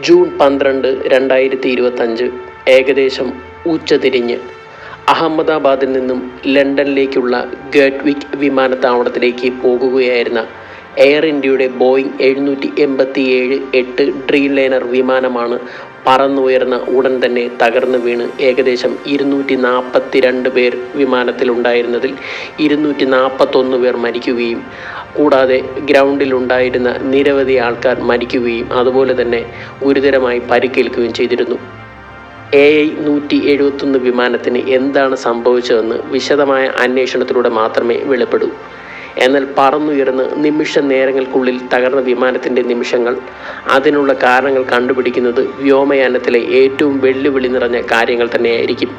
June പന്ത്രണ്ട് രണ്ടായിരത്തി ഇരുപത്തഞ്ച് ഏകദേശം ഉച്ചതിരിഞ്ഞ് അഹമ്മദാബാദിൽ നിന്നും ലണ്ടനിലേക്കുള്ള ഗേറ്റ്വിക് വിമാനത്താവളത്തിലേക്ക് പോകുകയായിരുന്ന എയർ ഇന്ത്യയുടെ ബോയിങ് എഴുന്നൂറ്റി എൺപത്തി ഏഴ് എട്ട് ഡ്രീം ലൈനർ വിമാനമാണ് പറന്നുയർന്ന ഉടൻ തന്നെ തകർന്നു വീണ്. ഏകദേശം ഇരുന്നൂറ്റി നാൽപ്പത്തി രണ്ട് പേർ വിമാനത്തിലുണ്ടായിരുന്നതിൽ ഇരുന്നൂറ്റി നാൽപ്പത്തൊന്ന് പേർ മരിക്കുകയും കൂടാതെ ഗ്രൗണ്ടിലുണ്ടായിരുന്ന നിരവധി ആൾക്കാർ മരിക്കുകയും അതുപോലെ തന്നെ ഗുരുതരമായി പരിക്കേൽക്കുകയും ചെയ്തിരുന്നു. എ ഐ നൂറ്റി എഴുപത്തൊന്ന് വിമാനത്തിന് എന്താണ് സംഭവിച്ചതെന്ന് വിശദമായ അന്വേഷണത്തിലൂടെ മാത്രമേ വെളിപ്പെടൂ. എന്നാൽ പറന്നുയർന്ന് നിമിഷ നേരങ്ങൾക്കുള്ളിൽ തകർന്ന വിമാനത്തിന്റെ നിമിഷങ്ങൾ. അതിനുള്ള കാരണങ്ങൾ കണ്ടുപിടിക്കുന്നത് വ്യോമയാനത്തിലെ ഏറ്റവും വെല്ലുവിളി നിറഞ്ഞ കാര്യങ്ങൾ തന്നെയായിരിക്കും.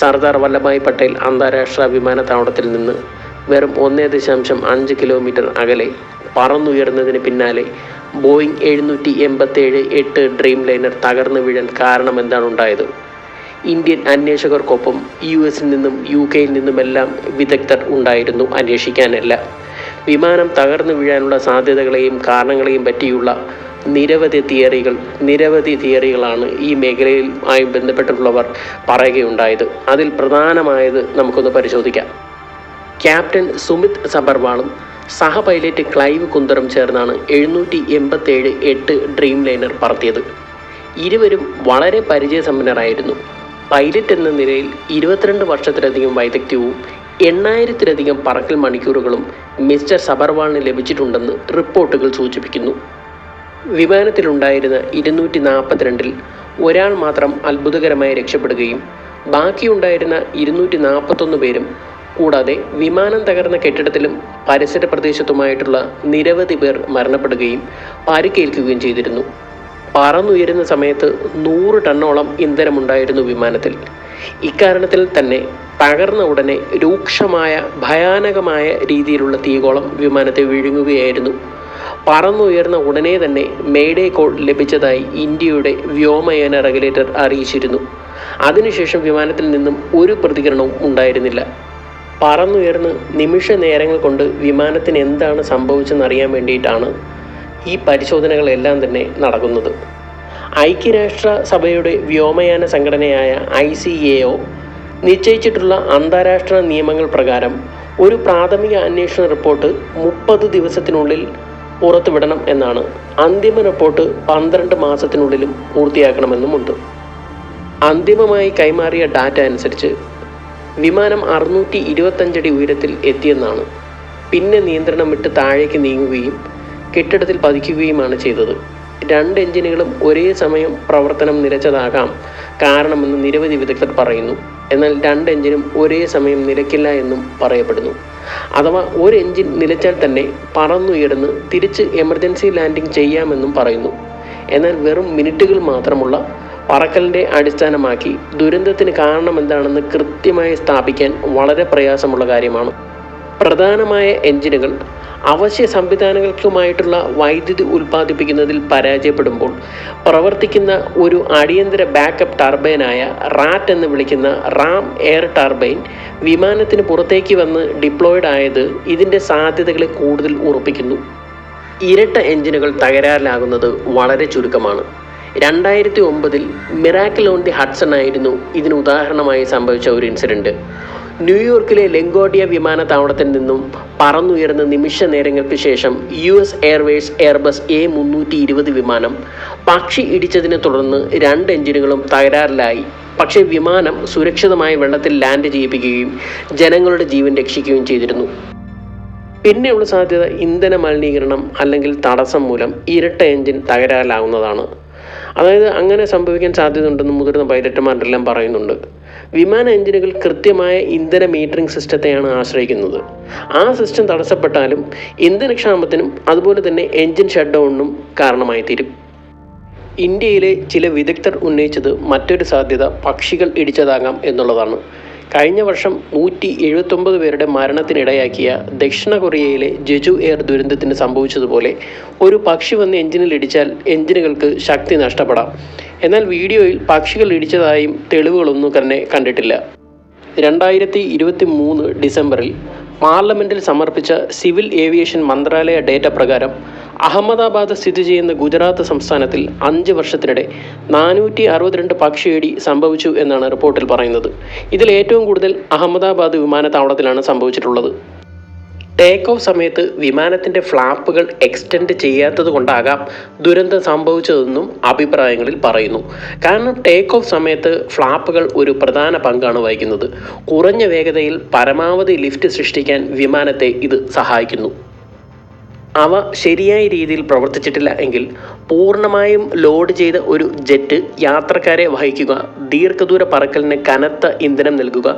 സർദാർ വല്ലഭായ് പട്ടേൽ അന്താരാഷ്ട്ര വിമാനത്താവളത്തിൽ നിന്ന് വെറും ഒന്നേ ദശാംശം അഞ്ച് കിലോമീറ്റർ അകലെ പറന്നുയർന്നതിന് പിന്നാലെ ബോയിങ് എഴുന്നൂറ്റി എൺപത്തേഴ് എട്ട് ഡ്രീം ലൈനർ തകർന്നു വീഴാൻ കാരണം എന്താണ് ഉണ്ടായത് ഇന്ത്യൻ അന്വേഷകർക്കൊപ്പം യു എസിൽ നിന്നും യു കെയിൽ നിന്നുമെല്ലാം വിദഗ്ധർ ഉണ്ടായിരുന്നു അന്വേഷിക്കാനല്ല. വിമാനം തകർന്നു വീഴാനുള്ള സാധ്യതകളെയും കാരണങ്ങളെയും പറ്റിയുള്ള നിരവധി തിയറികൾ നിരവധി തിയറികളാണ് ഈ മേഖലയിൽ ആയി ബന്ധപ്പെട്ടിട്ടുള്ളവർ പറയുകയുണ്ടായത്. അതിൽ പ്രധാനമായത് നമുക്കൊന്ന് പരിശോധിക്കാം. ക്യാപ്റ്റൻ സുമിത് സബർവാളും സഹ പൈലറ്റ് ക്ലൈവ് കുന്തറും ചേർന്നാണ് എഴുന്നൂറ്റി എൺപത്തേഴ് എട്ട് ഡ്രീം ലൈനർ പറത്തിയത്. ഇരുവരും വളരെ പരിചയസമ്പന്നരായിരുന്നു. പൈലറ്റ് എന്ന നിലയിൽ ഇരുപത്തിരണ്ട് വർഷത്തിലധികം വൈദഗ്ധ്യവും എണ്ണായിരത്തിലധികം പറക്കൽ മണിക്കൂറുകളും മിസ്റ്റർ സബർവാളിന് ലഭിച്ചിട്ടുണ്ടെന്ന് റിപ്പോർട്ടുകൾ സൂചിപ്പിക്കുന്നു. വിമാനത്തിലുണ്ടായിരുന്ന ഇരുന്നൂറ്റി നാൽപ്പത്തിരണ്ടിൽ ഒരാൾ മാത്രം അത്ഭുതകരമായി രക്ഷപ്പെടുകയും ബാക്കിയുണ്ടായിരുന്ന ഇരുന്നൂറ്റി നാൽപ്പത്തൊന്ന് പേരും കൂടാതെ വിമാനം തകർന്ന കെട്ടിടത്തിലും പരിസര പ്രദേശത്തുമായിട്ടുള്ള നിരവധി പേർ മരണപ്പെടുകയും പരിക്കേൽക്കുകയും ചെയ്തിരുന്നു. പറന്നുയരുന്ന സമയത്ത് നൂറ് ടണ്ണോളം ഇന്ധനമുണ്ടായിരുന്നു വിമാനത്തിൽ. ഇക്കാരണത്തിൽ തന്നെ തകർന്ന ഉടനെ രൂക്ഷമായ ഭയാനകമായ രീതിയിലുള്ള തീകോളം വിമാനത്തെ വിഴുങ്ങുകയായിരുന്നു. പറന്നുയർന്ന ഉടനെ തന്നെ മേഡേ കോൾ ലഭിച്ചതായി ഇന്ത്യയുടെ വ്യോമയാന റെഗുലേറ്റർ അറിയിച്ചിരുന്നു. അതിനുശേഷം വിമാനത്തിൽ നിന്നും ഒരു പ്രതികരണവും ഉണ്ടായിരുന്നില്ല. പറന്നുയർന്ന് നിമിഷ നേരങ്ങൾ കൊണ്ട് വിമാനത്തിന് എന്താണ് സംഭവിച്ചെന്നറിയാൻ വേണ്ടിയിട്ടാണ് ഈ പരിശോധനകളെല്ലാം തന്നെ നടക്കുന്നത്. ഐക്യരാഷ്ട്ര സഭയുടെ വ്യോമയാന സംഘടനയായ ഐ സി എ ഒ നിശ്ചയിച്ചിട്ടുള്ള അന്താരാഷ്ട്ര നിയമങ്ങൾ പ്രകാരം ഒരു പ്രാഥമിക അന്വേഷണ റിപ്പോർട്ട് മുപ്പത് ദിവസത്തിനുള്ളിൽ പുറത്തുവിടണം എന്നാണ്. അന്തിമ റിപ്പോർട്ട് പന്ത്രണ്ട് മാസത്തിനുള്ളിലും പൂർത്തിയാക്കണമെന്നുമുണ്ട്. അന്തിമമായി കൈമാറിയ ഡാറ്റ അനുസരിച്ച് വിമാനം അറുന്നൂറ്റി ഇരുപത്തഞ്ചടി ഉയരത്തിൽ എത്തിയെന്നാണ്. പിന്നെ നിയന്ത്രണം വിട്ട് താഴേക്ക് നീങ്ങുകയും കെട്ടിടത്തിൽ പതിക്കുകയുമാണ് ചെയ്തത്. രണ്ട് എഞ്ചിനുകളും ഒരേ സമയം പ്രവർത്തനം നിലച്ചതാകാം കാരണമെന്ന് നിരവധി വിദഗ്ധർ പറയുന്നു. എന്നാൽ രണ്ട് എഞ്ചിനും ഒരേ സമയം നിലയ്ക്കില്ല എന്നും പറയപ്പെടുന്നു. അഥവാ ഒരു എഞ്ചിൻ നിലച്ചാൽ തന്നെ പറന്നുയർന്ന് തിരിച്ച് എമർജൻസി ലാൻഡിംഗ് ചെയ്യാമെന്നും പറയുന്നു. എന്നാൽ വെറും മിനിറ്റുകൾ മാത്രമുള്ള പറക്കലിന്റെ അടിസ്ഥാനമാക്കി ദുരന്തത്തിന് കാരണം എന്താണെന്ന് കൃത്യമായി സ്ഥാപിക്കാൻ വളരെ പ്രയാസമുള്ള കാര്യമാണ്. പ്രധാനമായ എഞ്ചിനുകൾ അവശ്യ സംവിധാനങ്ങൾക്കുമായിട്ടുള്ള വൈദ്യുതി ഉൽപ്പാദിപ്പിക്കുന്നതിൽ പരാജയപ്പെടുമ്പോൾ പ്രവർത്തിക്കുന്ന ഒരു അടിയന്തര ബാക്കപ്പ് ടർബൈനായ റാറ്റ് എന്ന് വിളിക്കുന്ന റാം എയർ ടർബൈൻ വിമാനത്തിന് പുറത്തേക്ക് വന്ന് ഡിപ്ലോയിഡ് ആയത് ഇതിന്റെ സാധ്യതകളെ കൂടുതൽ ഉറപ്പിക്കുന്നു. ഇരട്ട എഞ്ചിനുകൾ തകരാറിലാകുന്നത് വളരെ ചുരുക്കമാണ്. രണ്ടായിരത്തി ഒമ്പതിൽ മിറാക്കിൾ ഓൺ ദി ഹഡ്സൺ ആയിരുന്നു ഇതിന് ഉദാഹരണമായി സംഭവിച്ച ഒരു ഇൻസിഡന്റ് ന്യൂയോർക്കിലെ ലെങ്കോഡിയ വിമാനത്താവളത്തിൽ നിന്നും പറന്നുയർന്ന നിമിഷ നേരങ്ങൾക്ക് ശേഷം U S Airways Airbus A മുന്നൂറ്റി ഇരുപത് വിമാനം പക്ഷി ഇടിച്ചതിനെ തുടർന്ന് രണ്ട് എഞ്ചിനുകളും തകരാറിലായി. പക്ഷേ വിമാനം സുരക്ഷിതമായ വെള്ളത്തിൽ ലാൻഡ് ചെയ്യിപ്പിക്കുകയും ജനങ്ങളുടെ ജീവൻ രക്ഷിക്കുകയും ചെയ്തിരുന്നു. പിന്നെയുള്ള സാധ്യത ഇന്ധന മലിനീകരണം അല്ലെങ്കിൽ തടസ്സം മൂലം ഇരട്ട എഞ്ചിൻ തകരാറിലാവുന്നതാണ്. അതായത് അങ്ങനെ സംഭവിക്കാൻ സാധ്യതയുണ്ടെന്ന് മുതിർന്ന പൈലറ്റുമാരെല്ലാം പറയുന്നുണ്ട്. വിമാന എഞ്ചിനുകൾ കൃത്യമായ ഇന്ധന മീറ്ററിംഗ് സിസ്റ്റത്തെയാണ് ആശ്രയിക്കുന്നത്. ആ സിസ്റ്റം തടസ്സപ്പെട്ടാലും ഇന്ധനക്ഷാമത്തിനും അതുപോലെ തന്നെ എഞ്ചിൻ ഷട്ട് ഡൗണിനും കാരണമായി തീരും ഇന്ത്യയിലെ ചില വിദഗ്ധർ ഉന്നയിച്ചത് മറ്റൊരു സാധ്യത പക്ഷികൾ ഇടിച്ചതാകാം എന്നുള്ളതാണ്. കഴിഞ്ഞ വർഷം നൂറ്റി എഴുപത്തൊമ്പത് പേരുടെ മരണത്തിനിടയാക്കിയ ദക്ഷിണ കൊറിയയിലെ ജെജു എയർ ദുരന്തത്തിന് സംഭവിച്ചതുപോലെ ഒരു പക്ഷി വന്ന് എഞ്ചിനിൽ ഇടിച്ചാൽ എഞ്ചിനുകൾക്ക് ശക്തി നഷ്ടപ്പെടാം. എന്നാൽ വീഡിയോയിൽ പക്ഷികൾ ഇടിച്ചതായും തെളിവുകളൊന്നും തന്നെ കണ്ടിട്ടില്ല. രണ്ടായിരത്തി ഇരുപത്തി മൂന്ന് ഡിസംബറിൽ പാർലമെന്റിൽ സമർപ്പിച്ച സിവിൽ ഏവിയേഷൻ മന്ത്രാലയ ഡേറ്റ പ്രകാരം അഹമ്മദാബാദ് സ്ഥിതി ചെയ്യുന്ന ഗുജറാത്ത് സംസ്ഥാനത്തിൽ അഞ്ച് വർഷത്തിനിടെ നാനൂറ്റി അറുപത്തിരണ്ട് പക്ഷിയിടി സംഭവിച്ചു എന്നാണ് റിപ്പോർട്ടിൽ പറയുന്നത്. ഇതിൽ ഏറ്റവും കൂടുതൽ അഹമ്മദാബാദ് വിമാനത്താവളത്തിലാണ് സംഭവിച്ചിട്ടുള്ളത്. ടേക്ക് ഓഫ് സമയത്ത് വിമാനത്തിന്റെ ഫ്ലാപ്പുകൾ എക്സ്റ്റെൻഡ് ചെയ്യാത്തത് കൊണ്ടാകാം ദുരന്തം സംഭവിച്ചതെന്നും അഭിപ്രായങ്ങളിൽ പറയുന്നു. കാരണം ടേക്ക് ഓഫ് സമയത്ത് ഫ്ലാപ്പുകൾ ഒരു പ്രധാന പങ്കാണ് വഹിക്കുന്നത്. കുറഞ്ഞ വേഗതയിൽ പരമാവധി ലിഫ്റ്റ് സൃഷ്ടിക്കാൻ വിമാനത്തെ ഇത് സഹായിക്കുന്നു. അവ ശരിയായ രീതിയിൽ പ്രവർത്തിച്ചിട്ടില്ല എങ്കിൽ പൂർണമായും ലോഡ് ചെയ്ത ഒരു ജെറ്റ് യാത്രക്കാരെ വഹിക്കുക ദീർഘദൂര പറക്കലിന് കനത്ത ഇന്ധനം നൽകുക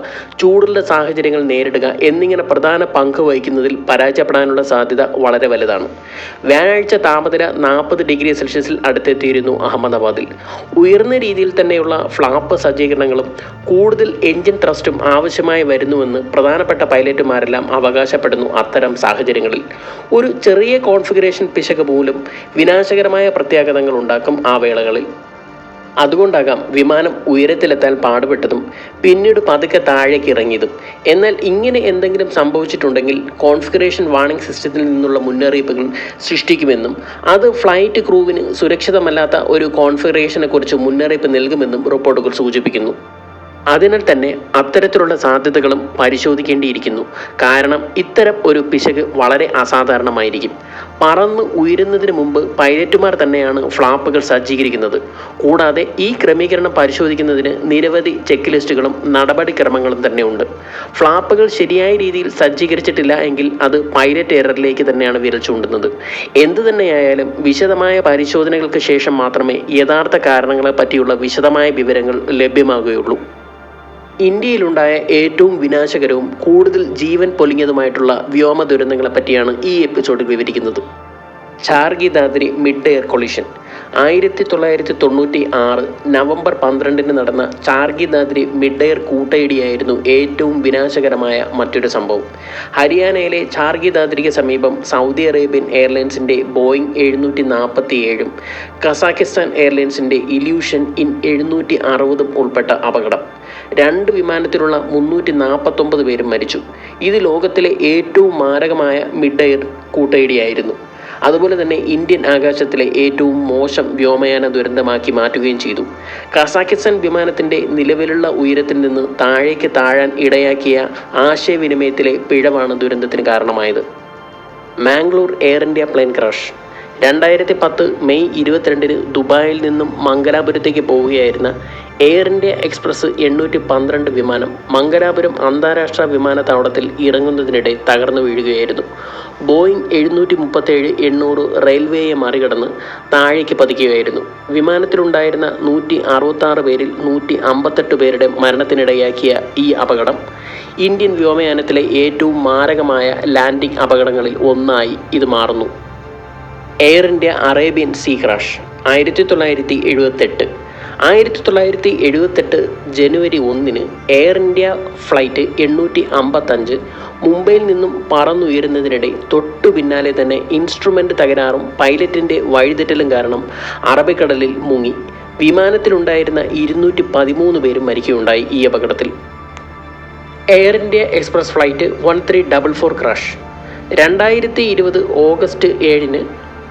ചൂടുള്ള സാഹചര്യങ്ങൾ നേരിടുക എന്നിങ്ങനെ പ്രധാന പങ്ക് വഹിക്കുന്നതിൽ പരാജയപ്പെടാനുള്ള സാധ്യത വളരെ വലുതാണ്. വ്യാഴാഴ്ച താപനില നാൽപ്പത് ഡിഗ്രി സെൽഷ്യസിൽ അടുത്തെത്തിയിരുന്നു അഹമ്മദാബാദിൽ. ഉയർന്ന രീതിയിൽ തന്നെയുള്ള ഫ്ലാപ്പ് സജ്ജീകരണങ്ങളും കൂടുതൽ എഞ്ചിൻ ട്രസ്റ്റും ആവശ്യമായി വരുന്നുവെന്ന് പ്രധാനപ്പെട്ട പൈലറ്റുമാരെല്ലാം അവകാശപ്പെടുന്നു അത്തരം സാഹചര്യങ്ങളിൽ. ഒരു ചെറിയ കോൺഫിഗറേഷൻ പിശക് മൂലം വിനാശകരമായ പ്രത്യാഘാതങ്ങൾ ഉണ്ടാക്കും ആ വേളകളിൽ. അതുകൊണ്ടാകാം വിമാനം ഉയരത്തിലെത്താൻ പാടുപെട്ടതും പിന്നീട് പതുക്കെ താഴേക്ക് ഇറങ്ങിയതും എന്നാൽ ഇങ്ങനെ എന്തെങ്കിലും സംഭവിച്ചിട്ടുണ്ടെങ്കിൽ കോൺഫിഗറേഷൻ വാണിംഗ് സിസ്റ്റത്തിൽ നിന്നുള്ള മുന്നറിയിപ്പുകൾ സൃഷ്ടിക്കുമെന്നും അത് ഫ്ലൈറ്റ് ക്രൂവിന് സുരക്ഷിതമല്ലാത്ത ഒരു കോൺഫിഗറേഷനെക്കുറിച്ച് മുന്നറിയിപ്പ് നൽകുമെന്നും റിപ്പോർട്ടുകൾ സൂചിപ്പിക്കുന്നു. അതിനാൽ തന്നെ അത്തരത്തിലുള്ള സാധ്യതകളും പരിശോധിക്കേണ്ടിയിരിക്കുന്നു. കാരണം ഇത്തരം ഒരു പിശക് വളരെ അസാധാരണമായിരിക്കും. പറന്ന് ഉയരുന്നതിന് മുമ്പ് പൈലറ്റുമാർ തന്നെയാണ് ഫ്ലാപ്പുകൾ സജ്ജീകരിക്കുന്നത്. കൂടാതെ ഈ ക്രമീകരണം പരിശോധിക്കുന്നതിന് നിരവധി ചെക്ക് ലിസ്റ്റുകളും നടപടിക്രമങ്ങളും തന്നെയുണ്ട് ഫ്ലാപ്പുകൾ ശരിയായ രീതിയിൽ സജ്ജീകരിച്ചിട്ടില്ല എങ്കിൽ അത് പൈലറ്റ് എററിലേക്ക് തന്നെയാണ് വിരൽ ചൂണ്ടുന്നത്. എന്തു തന്നെയായാലും വിശദമായ പരിശോധനകൾക്ക് ശേഷം മാത്രമേ യഥാർത്ഥ കാരണങ്ങളെ പറ്റിയുള്ള വിശദമായ വിവരങ്ങൾ ലഭ്യമാകുകയുള്ളൂ. ഇന്ത്യയിലുണ്ടായ ഏറ്റവും വിനാശകരവും കൂടുതൽ ജീവൻ പൊലിഞ്ഞതുമായിട്ടുള്ള വ്യോമ ദുരന്തങ്ങളെ പറ്റിയാണ് ഈ എപ്പിസോഡിൽ വിവരിക്കുന്നത്. Charkhi Dadri mid air collision. ആയിരത്തി തൊള്ളായിരത്തി തൊണ്ണൂറ്റി ആറ് നവംബർ പന്ത്രണ്ടിന് നടന്ന ചാർഗി ദാദ്രി മിഡ് എയർ കൂട്ടയിടിയായിരുന്നു ഏറ്റവും വിനാശകരമായ മറ്റൊരു സംഭവം. ഹരിയാനയിലെ ചാർഗി ദാദ്രിക്ക് സമീപം സൗദി അറേബ്യൻ എയർലൈൻസിന്റെ ബോയിങ് എഴുന്നൂറ്റി നാൽപ്പത്തി ഏഴും കസാഖിസ്ഥാൻ എയർലൈൻസിന്റെ ഇല്യൂഷൻ ഇൻ എഴുന്നൂറ്റി അറുപതും ഉൾപ്പെട്ട അപകടം. രണ്ട് വിമാനത്തിലുള്ള മുന്നൂറ്റി നാൽപ്പത്തൊമ്പത് പേരും മരിച്ചു. ഇത് ലോകത്തിലെ ഏറ്റവും മാരകമായ മിഡ് എയർ കൂട്ടയിടിയായിരുന്നു. അതുപോലെ തന്നെ ഇന്ത്യൻ ആകാശത്തിലെ ഏറ്റവും മോശം വ്യോമയാന ദുരന്തമാക്കി മാറ്റുകയും ചെയ്തു. കസാക്കിസ്ഥാൻ വിമാനത്തിന്റെ നിലവിലുള്ള ഉയരത്തിൽ നിന്ന് താഴേക്ക് താഴാൻ ഇടയാക്കിയ ആശയവിനിമയത്തിലെ പിഴവാണ് ദുരന്തത്തിന് കാരണമായത്. Mangalore Air India plane crash രണ്ടായിരത്തി പത്ത് മെയ് ഇരുപത്തിരണ്ടിന് ദുബായിൽ നിന്നും മംഗലാപുരത്തേക്ക് പോവുകയായിരുന്ന എയർ ഇന്ത്യ എക്സ്പ്രസ് എണ്ണൂറ്റി പന്ത്രണ്ട് വിമാനം മംഗലാപുരം അന്താരാഷ്ട്ര വിമാനത്താവളത്തിൽ ഇറങ്ങുന്നതിനിടെ തകർന്നു വീഴുകയായിരുന്നു. ബോയിങ് എഴുന്നൂറ്റി മുപ്പത്തേഴ് എണ്ണൂറ് റെയിൽവേയെ മറികടന്ന് താഴേക്ക് പതിക്കുകയായിരുന്നു. വിമാനത്തിലുണ്ടായിരുന്ന നൂറ്റി അറുപത്താറ് പേരിൽ നൂറ്റി അമ്പത്തെട്ട് പേരുടെ മരണത്തിനിടയാക്കിയ ഈ അപകടം ഇന്ത്യൻ വ്യോമയാനത്തിലെ ഏറ്റവും മാരകമായ ലാൻഡിംഗ് അപകടങ്ങളിൽ ഒന്നായി ഇത് മാറുന്നു. Air India Arabian Sea crash ആയിരത്തി തൊള്ളായിരത്തി എഴുപത്തെട്ട് ആയിരത്തി തൊള്ളായിരത്തി എഴുപത്തെട്ട് ജനുവരി ഒന്നിന് എയർ ഇന്ത്യ ഫ്ലൈറ്റ് എണ്ണൂറ്റി അമ്പത്തഞ്ച് മുംബൈയിൽ നിന്നും പറന്നുയരുന്നതിനിടെ തൊട്ടു പിന്നാലെ തന്നെ ഇൻസ്ട്രുമെന്റ് തകരാറും പൈലറ്റിന്റെ വഴിതെറ്റലും കാരണം അറബിക്കടലിൽ മുങ്ങി. വിമാനത്തിലുണ്ടായിരുന്ന ഇരുന്നൂറ്റി പതിമൂന്ന് പേരും മരിക്കുകയുണ്ടായി ഈ അപകടത്തിൽ. Air India Express flight one three double four crash രണ്ടായിരത്തി ഇരുപത് ഓഗസ്റ്റ് ഏഴിന്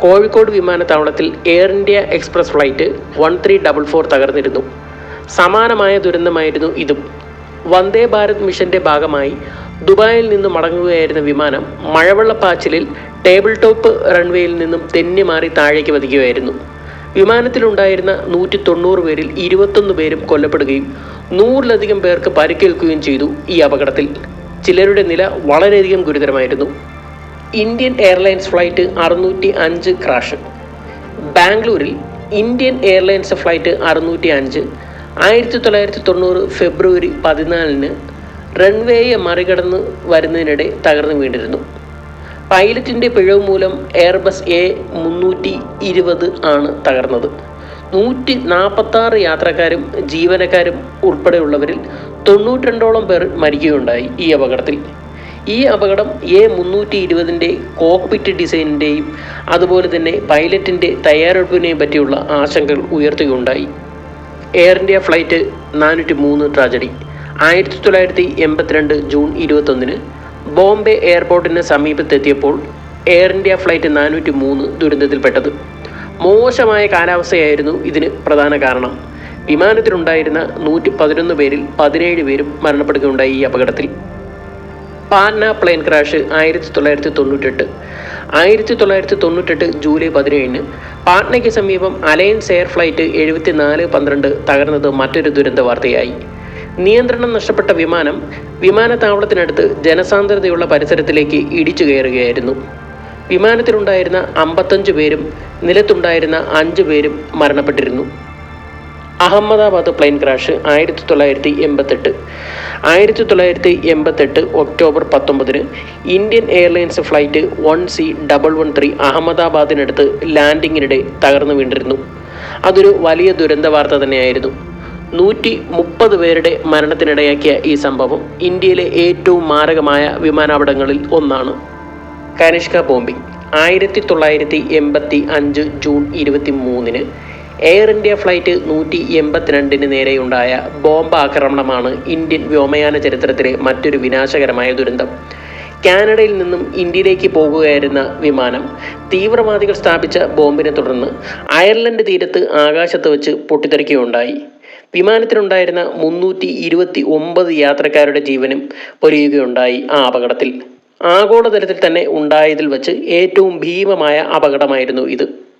കോഴിക്കോട് വിമാനത്താവളത്തിൽ Air India Express flight one three double four തകർന്നിരുന്നു. സമാനമായ ദുരന്തമായിരുന്നു ഇതും. വന്ദേ ഭാരത് മിഷന്റെ ഭാഗമായി ദുബായിൽ നിന്ന് മടങ്ങുകയായിരുന്ന വിമാനം മഴവെള്ളപ്പാച്ചിലിൽ ടേബിൾ ടോപ്പ് റൺവേയിൽ നിന്നും തെന്നി മാറി താഴേക്ക് പതിക്കുകയായിരുന്നു. വിമാനത്തിലുണ്ടായിരുന്ന നൂറ്റി തൊണ്ണൂറ് പേരിൽ ഇരുപത്തൊന്ന് പേരും കൊല്ലപ്പെടുകയും നൂറിലധികം പേർക്ക് പരിക്കേൽക്കുകയും ചെയ്തു ഈ അപകടത്തിൽ. ചിലരുടെ നില വളരെയധികം ഗുരുതരമായിരുന്നു. ഇന്ത്യൻ എയർലൈൻസ് ഫ്ലൈറ്റ് അറുന്നൂറ്റി അഞ്ച് ക്രാഷ്. ബാംഗ്ലൂരിൽ ഇന്ത്യൻ എയർലൈൻസ് ഫ്ലൈറ്റ് അറുന്നൂറ്റി അഞ്ച് ആയിരത്തി തൊള്ളായിരത്തി തൊണ്ണൂറ് ഫെബ്രുവരി പതിനാലിന് റൺവേയെ മറികടന്ന് വരുന്നതിനിടെ തകർന്നു വീണിരുന്നു. പൈലറ്റിന്റെ പിഴവ് മൂലം എയർബസ് എ മുന്നൂറ്റി ഇരുപത് ആണ് തകർന്നത്. നൂറ്റി നാൽപ്പത്താറ് യാത്രക്കാരും ജീവനക്കാരും ഉൾപ്പെടെയുള്ളവരിൽ തൊണ്ണൂറ്റിരണ്ടോളം പേർ മരിക്കുകയുണ്ടായി ഈ അപകടത്തിൽ. ഈ അപകടം എ മുന്നൂറ്റി ഇരുപതിന്റെ കോക്പിറ്റ് ഡിസൈനിന്റെയും അതുപോലെ തന്നെ പൈലറ്റിന്റെ തയ്യാറെടുപ്പിനെയും പറ്റിയുള്ള ആശങ്കകൾ ഉയർത്തുകയുണ്ടായി. എയർ ഇന്ത്യ ഫ്ലൈറ്റ് നാനൂറ്റി മൂന്ന് ട്രാജഡി ആയിരത്തി തൊള്ളായിരത്തി എൺപത്തിരണ്ട് ജൂൺ ഇരുപത്തൊന്നിന് ബോംബെ എയർപോർട്ടിന് സമീപത്തെത്തിയപ്പോൾ എയർ ഇന്ത്യ ഫ്ലൈറ്റ് നാനൂറ്റി മൂന്ന് ദുരന്തത്തിൽപ്പെട്ടത്. മോശമായ കാലാവസ്ഥയായിരുന്നു ഇതിന് പ്രധാന കാരണം. വിമാനത്തിലുണ്ടായിരുന്ന നൂറ്റി പതിനൊന്ന് പേരിൽ പതിനേഴ് പേരും മരണപ്പെടുകയുണ്ടായി ഈ അപകടത്തിൽ. പാറ്റ്ന പ്ലെയിൻ ക്രാഷ് ആയിരത്തി തൊള്ളായിരത്തി തൊണ്ണൂറ്റെട്ട് ആയിരത്തി തൊള്ളായിരത്തി തൊണ്ണൂറ്റെട്ട് ജൂലൈ പതിനേഴിന് പാറ്റ്നയ്ക്ക് സമീപം അലയൻസ് എയർ ഫ്ലൈറ്റ് എഴുപത്തി നാല് പന്ത്രണ്ട് തകർന്നത് മറ്റൊരു ദുരന്ത വാർത്തയായി. നിയന്ത്രണം നഷ്ടപ്പെട്ട വിമാനം വിമാനത്താവളത്തിനടുത്ത് ജനസാന്ദ്രതയുള്ള പരിസരത്തിലേക്ക് ഇടിച്ചു കയറുകയായിരുന്നു. വിമാനത്തിലുണ്ടായിരുന്ന അമ്പത്തഞ്ച് പേരും നിലത്തുണ്ടായിരുന്ന അഞ്ച് പേരും മരണപ്പെട്ടിരുന്നു. അഹമ്മദാബാദ് പ്ലെയിൻ ക്രാഷ് ആയിരത്തി തൊള്ളായിരത്തി എൺപത്തെട്ട് ആയിരത്തി തൊള്ളായിരത്തി എൺപത്തെട്ട് ഒക്ടോബർ പത്തൊമ്പതിന് Indian Airlines flight one C double one three അഹമ്മദാബാദിനടുത്ത് ലാൻഡിങ്ങിനിടെ തകർന്നു വീണ്ടിരുന്നു അതൊരു വലിയ ദുരന്ത വാർത്ത തന്നെയായിരുന്നു. നൂറ്റി മുപ്പത് പേരുടെ മരണത്തിനിടയാക്കിയ ഈ സംഭവം ഇന്ത്യയിലെ ഏറ്റവും മാരകമായ വിമാനാപടങ്ങളിൽ ഒന്നാണ്. കനിഷ്ക ബോംബിംഗ്. ആയിരത്തി തൊള്ളായിരത്തി എൺപത്തി അഞ്ച് ജൂൺ ഇരുപത്തി മൂന്നിന് എയർ ഇന്ത്യ ഫ്ലൈറ്റ് നൂറ്റി എൺപത്തിരണ്ടിന് നേരെയുണ്ടായ ബോംബ് ആക്രമണമാണ് ഇന്ത്യൻ വ്യോമയാന ചരിത്രത്തിലെ മറ്റൊരു വിനാശകരമായ ദുരന്തം. കാനഡയിൽ നിന്നും ഇന്ത്യയിലേക്ക് പോകുകയായിരുന്ന വിമാനം തീവ്രവാദികൾ സ്ഥാപിച്ച ബോംബിനെ തുടർന്ന് അയർലൻഡ് തീരത്ത് ആകാശത്ത് വെച്ച് പൊട്ടിത്തെറിക്കുകയുണ്ടായി. വിമാനത്തിലുണ്ടായിരുന്ന മുന്നൂറ്റി ഇരുപത്തി ഒമ്പത് യാത്രക്കാരുടെ ജീവനും പൊരിയുകയുണ്ടായി ആ അപകടത്തിൽ. ആഗോളതലത്തിൽ തന്നെ ഉണ്ടായതിൽ വച്ച് ഏറ്റവും ഭീമമായ അപകടമായിരുന്നു ഇത്.